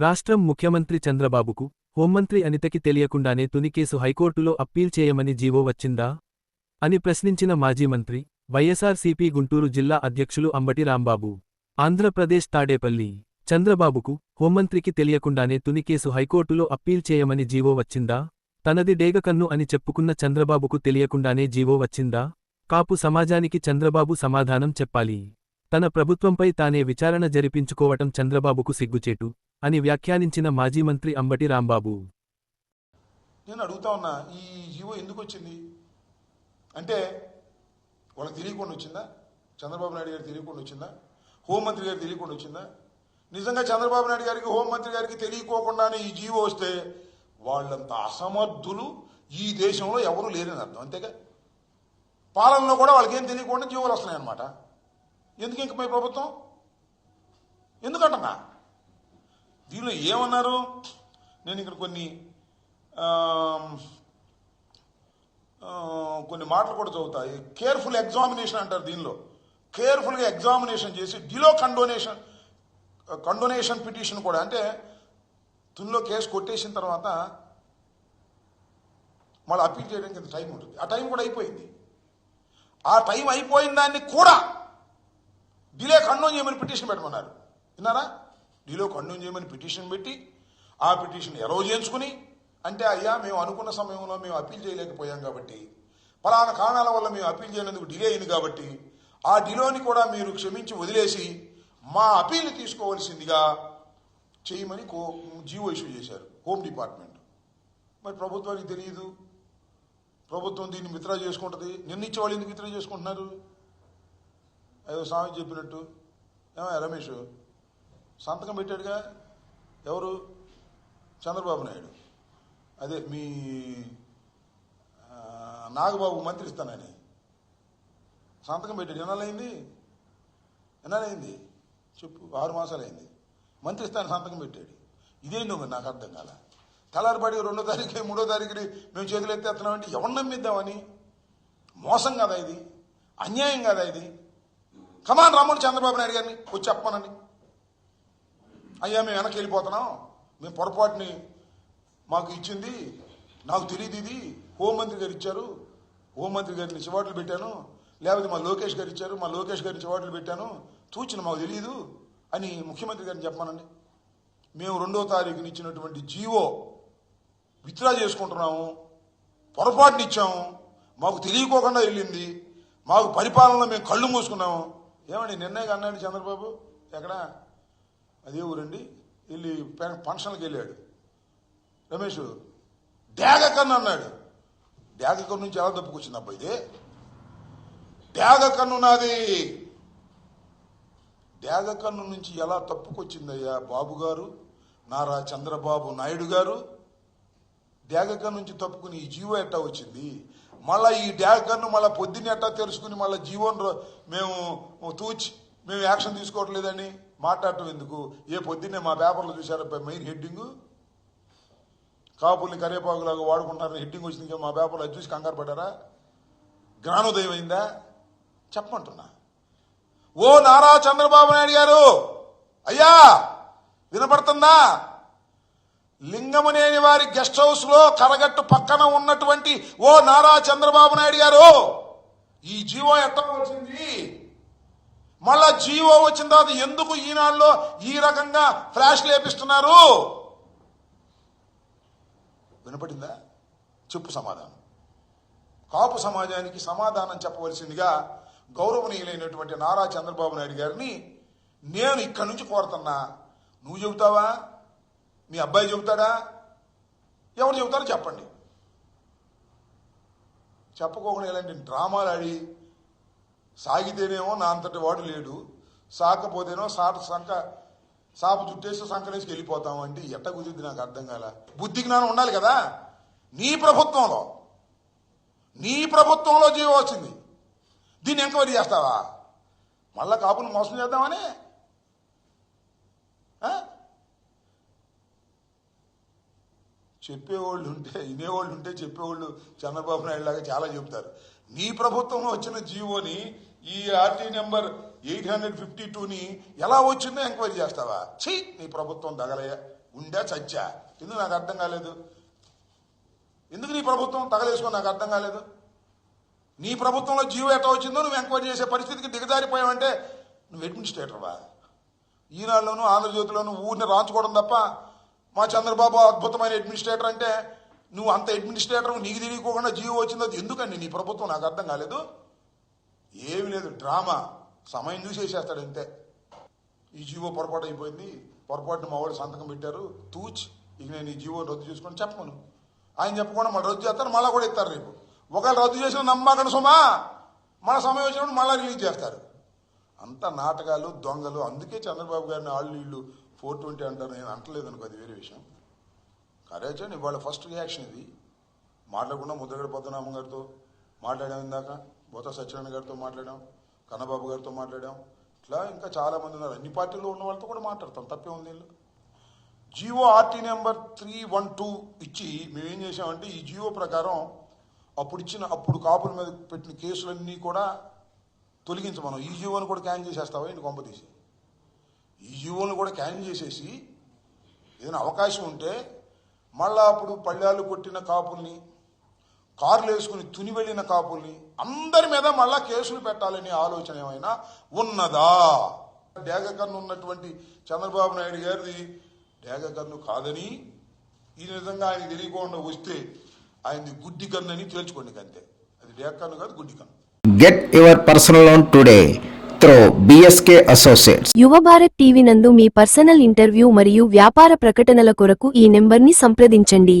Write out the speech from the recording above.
రాష్ట్రం ముఖ్యమంత్రి చంద్రబాబుకు హోంమంత్రి అనితకి తెలియకుండానే తుని కేసు హైకోర్టులో అప్పీల్ చేయమని జీవో వచ్చిందా? అని ప్రశ్నించిన మాజీ మంత్రి వైఎస్ఆర్సీపీ గుంటూరు జిల్లా అధ్యక్షులు అంబటి రాంబాబు. ఆంధ్రప్రదేశ్ తాడేపల్లి చంద్రబాబుకు హోంమంత్రికి తెలియకుండానే తుని కేసు హైకోర్టులో అప్పీల్ చేయమని జీవో వచ్చిందా? తనది డేగకన్ను అని చెప్పుకున్న చంద్రబాబుకు తెలియకుండానే జీవో వచ్చిందా? కాపు సమాజానికి చంద్రబాబు సమాధానం చెప్పాలి. తన ప్రభుత్వంపై తానే విచారణ జరిపించుకోవటం చంద్రబాబుకు సిగ్గుచేటు. అని వ్యాఖ్యానించిన మాజీ మంత్రి అంబటి రాంబాబు. నేను అడుగుతా ఉన్నా ఈ జీవో ఎందుకు వచ్చింది? అంటే వాళ్ళకి తెలియకుండా వచ్చిందా? చంద్రబాబు నాయుడు గారికి తెలియకుండా వచ్చిందా? హోంమంత్రి గారికి తెలియకుండా వచ్చిందా? నిజంగా చంద్రబాబు నాయుడు గారికి హోంమంత్రి గారికి తెలియకోకుండానే ఈ జీవో వస్తే వాళ్ళంత అసమర్థులు ఈ దేశంలో ఎవరు లేరని అర్థం అంతేగా? పాలనలో కూడా వాళ్ళకి ఏం తెలియకుండా జీవోలు వస్తున్నాయి అన్నమాట ఎందుకు ఇంక మీ ప్రభుత్వం? ఎందుకంటున్నా? దీనిలో ఏమన్నారు? నేను ఇక్కడ కొన్ని కొన్ని మాటలు కూడా చదువుతాయి కేర్ఫుల్ ఎగ్జామినేషన్ అంటారు దీనిలో. కేర్ఫుల్గా ఎగ్జామినేషన్ చేసి డిలో కండోనేషన్ కండోనేషన్ పిటిషన్ కూడా. అంటే తునిలో కేసు కొట్టేసిన తర్వాత మళ్ళీ అప్పీల్ చేయడానికి ఇంత టైం ఉంటుంది. ఆ టైం కూడా అయిపోయింది. ఆ టైం అయిపోయిన దాన్ని కూడా డిలే కండోన్ చేయమని పిటిషన్ పెట్టమన్నారు విన్నారా? డిలో ఖండం చేయమని పిటిషన్ పెట్టి ఆ పిటిషన్ ఎరవ్ చేయించుకుని అంటే అయ్యా మేము అనుకున్న సమయంలో మేము అప్పీల్ చేయలేకపోయాం కాబట్టి పలానా కారణాల వల్ల మేము అప్పీల్ చేయనందుకు డిలే అయింది కాబట్టి ఆ డిలోని కూడా మీరు క్షమించి వదిలేసి మా అప్పీల్ తీసుకోవాల్సిందిగా చేయమని కో జీవో ఇష్యూ చేశారు హోమ్ డిపార్ట్మెంట్ మరి ప్రభుత్వానికి తెలియదు. ప్రభుత్వం దీన్ని మిత్ర చేసుకుంటుంది. నిర్ణయించే వాళ్ళు ఎందుకు విత్డ్రా చేసుకుంటున్నారు? ఏదో స్వామి చెప్పినట్టు. రమేష్? సంతకం పెట్టాడుగా ఎవరు? చంద్రబాబు నాయుడు. అదే మీ నాగబాబు మంత్రి ఇస్తానని. సంతకం పెట్టాడు. ఎన్నాళ్ళైంది ఎన్నాళ్ళైంది చెప్పు ఆరు మాసాలైంది మంత్రి ఇస్తాను సంతకం పెట్టాడు. ఇదేంది మరి నాకు అర్థం కాల. తెల్లారిపడి రెండో తారీఖు మూడో తారీఖుని మేము చేతులు ఎత్తేస్తున్నామంటే ఎవరు నమ్మిద్దామని? మోసం కదా ఇది? అన్యాయం కదా ఇది? కమాన్ రమ్మని చంద్రబాబు నాయుడు గారిని వచ్చి చెప్పమనండి. అయ్యా మేము వెనక్కి వెళ్ళిపోతున్నాం. మేము పొరపాటుని మాకు ఇచ్చింది. నాకు తెలియదు ఇది. హోంమంత్రి గారు ఇచ్చారు. హోంమంత్రి గారిని చివాట్లు పెట్టాను. లేకపోతే మా లోకేష్ గారు ఇచ్చారు. మా లోకేష్ గారిని చివాట్లు పెట్టాను. తూచిన మాకు తెలియదు అని ముఖ్యమంత్రి గారిని చెప్పానండి మేము రెండో తారీఖున ఇచ్చినటువంటి జీవో విత్డ్రా చేసుకుంటున్నాము. పొరపాటుని ఇచ్చాము. మాకు తెలియకోకుండా వెళ్ళింది. మాకు పరిపాలనలో మేము కళ్ళు మూసుకున్నాము. ఏమండి నిర్ణయం అన్నాడు చంద్రబాబు. ఎక్కడ? అదే ఊరండి వెళ్ళి పెన్- ఫంక్షన్కి వెళ్ళాడు. రమేష్ డ్యాగ కన్ను అన్నాడు. డ్యాగకన్ను నుంచి ఎలా తప్పుకొచ్చింది అబ్బా ఇదే? డ్యాగకన్ను నాది. డ్యాగకన్ను నుంచి ఎలా తప్పుకొచ్చిందయ్యా బాబు గారు నారా చంద్రబాబు నాయుడు గారు? డ్యాగకన్ను నుంచి తప్పుకుని ఈ జీవో ఎట్టా వచ్చింది? మళ్ళీ ఈ డ్యాగకన్ను కన్ను పొద్దున్న ఎట్టా తెలుసుకుని మళ్ళీ జీవోని మేము తూచి మేము యాక్షన్ తీసుకోవట్లేదని మాట్లాడటం ఎందుకు? ఏ పొద్దున్నే మా పేపర్లో చూశారు మెయిన్ హెడ్డింగు. కాపుల్ని కరేపాకులాగా వాడుకుంటారని హెడ్డింగ్ వచ్చింది మా పేపర్లో అది చూసి కంగారు పడ్డారా? జ్ఞానోదయం అయిందా? చెప్పమంటున్నా. ఓ నారా చంద్రబాబు నాయుడు గారు! అయ్యా! వినపడుతుందా? లింగమనేని వారి గెస్ట్ హౌస్లో కరగట్టు పక్కన ఉన్నటువంటి ఓ నారా చంద్రబాబు నాయుడు గారు! ఈ జీవో ఎట్లా వచ్చింది? మళ్ళా జీవో వచ్చిన తర్వాత ఎందుకు ఈనాల్లో ఈ రకంగా ఫ్లాష్ లేపిస్తున్నారు? వినపడిందా? చెప్పు సమాధానం. కాపు సమాజానికి సమాధానం చెప్పవలసిందిగా గౌరవనీయులైనటువంటి నారా చంద్రబాబు నాయుడు గారిని నేను ఇక్కడి నుంచి కోరుతున్నా. నువ్వు చెబుతావా? మీ అబ్బాయి చెబుతాడా? ఎవరు చెబుతారో చెప్పండి. చెప్పుకోకుండా ఇలాంటి డ్రామాలు ఆడి సాగితేనేమో నా అంతటి వాడు లేడు సాకపోతేనో సాట సంక సాపు చుట్టేసి సంకనేసి వెళ్ళిపోతాం అంటే ఎట్ట కుదిరింది నాకు అర్థం కాల? బుద్ధి జ్ఞానం ఉండాలి కదా? నీ ప్రభుత్వంలో నీ ప్రభుత్వంలో జీవో వచ్చింది. దీన్ని ఎంక్వైరీ చేస్తావా? మళ్ళా కాపును మోసం చేద్దామని? చెప్పేవాళ్ళు ఉంటే వినేవాళ్ళు ఉంటే చెప్పేవాళ్ళు చంద్రబాబు నాయుడు లాగా చాలా చెప్తారు. నీ ప్రభుత్వంలో వచ్చిన జీవోని ఈ RT number eight hundred fifty టూని ఎలా వచ్చిందో ఎంక్వైరీ చేస్తావా? ఛీ నీ ప్రభుత్వం దగలయ్య ఉండా చచ్చా. ఎందుకు నాకు అర్థం కాలేదు? ఎందుకు నీ ప్రభుత్వం తగలేసుకో నాకు అర్థం కాలేదు? నీ ప్రభుత్వంలో జీవో ఎట్లా వచ్చిందో నువ్వు ఎంక్వైరీ చేసే పరిస్థితికి దిగజారిపోయావంటే నువ్వు అడ్మినిస్ట్రేటర్వా? ఈనాడులోను ఆంధ్రజ్యోతిలోను ఊరిని రాంచుకోవడం తప్ప మా చంద్రబాబు అద్భుతమైన అడ్మినిస్ట్రేటర్ అంటే నువ్వు అంత అడ్మినిస్ట్రేటర్ నీకు తెలియకోకుండా జీవో వచ్చిందో అది ఎందుకండి నీ ప్రభుత్వం? నాకు అర్థం కాలేదు. లేదు డ్రామా. సమయం చూసి వేసేస్తాడు అంతే. ఈ జీవో పొరపాటు అయిపోయింది. పొరపాటున మా వాడు సంతకం పెట్టారు. తూచ్ ఇక నేను ఈ జీవో రద్దు చేసుకొని చెప్పను. ఆయన చెప్పకుండా మళ్ళీ రద్దు చేస్తారు మళ్ళీ కూడా ఇస్తారు రేపు. ఒకవేళ రద్దు చేసిన నమ్మకండి సుమా మన సమయం వచ్చినప్పుడు మళ్ళీ రిలీజ్ చేస్తారు. అంత నాటకాలు దొంగలు అందుకే చంద్రబాబు గారిని వాళ్ళు వీళ్ళు ఫోర్ ట్వంటీ అంటారు. నేను అంటలేదు అనుకో అది వేరే విషయం. కరేచండి ఇవాళ ఫస్ట్ రియాక్షన్ ఇది. మాట్లాడకుండా ముద్రగడ పద్మనాభం గారితో మాట్లాడాం ఇందాక. బోత సత్యనారాయణ గారితో మాట్లాడాం కన్నబాబు గారితో మాట్లాడాం. ఇట్లా ఇంకా చాలా మంది ఉన్నారు. అన్ని పార్టీల్లో ఉన్న వాళ్ళతో కూడా మాట్లాడతాం తప్పే ఉంది GO RT number three one two ఇచ్చి మేమేం చేసామంటే ఈ జియో ప్రకారం అప్పుడు ఇచ్చిన అప్పుడు కాపుల మీద పెట్టిన కేసులన్నీ కూడా తొలగించమనం ఈ జీవోని కూడా క్యాన్ చేసేస్తావా? ఇంటి కొంప తీసి? ఈ జీవోని కూడా క్యాన్ చేసేసి ఏదైనా అవకాశం ఉంటే మళ్ళా అప్పుడు పళ్ళాలు కొట్టిన కాపుల్ని కార్లు వేసుకుని తుని వెళ్ళిన కాపుల్ని అందరి మీద మళ్ళా కేసులు పెట్టాలనే ఆలోచన ఏమైనా ఉన్నదా? డేగ కన్ను ఉన్నటువంటి చంద్రబాబు నాయుడు గారిది డేగ కన్ను కాదని ఈ విధంగా ఆయన తెలియకుండా వస్తే ఆయనది గుడ్డి కన్ను అని తేల్చుకోండి అంతే. అది డేగ కన్ను కాదు గుడ్డి కన్ను Get your personal loan today through BSK Associates. యువ భారత్ టీవీ నందు మీ పర్సనల్ ఇంటర్వ్యూ మరియు వ్యాపార ప్రకటనల కొరకు ఈ నెంబర్ని సంప్రదించండి.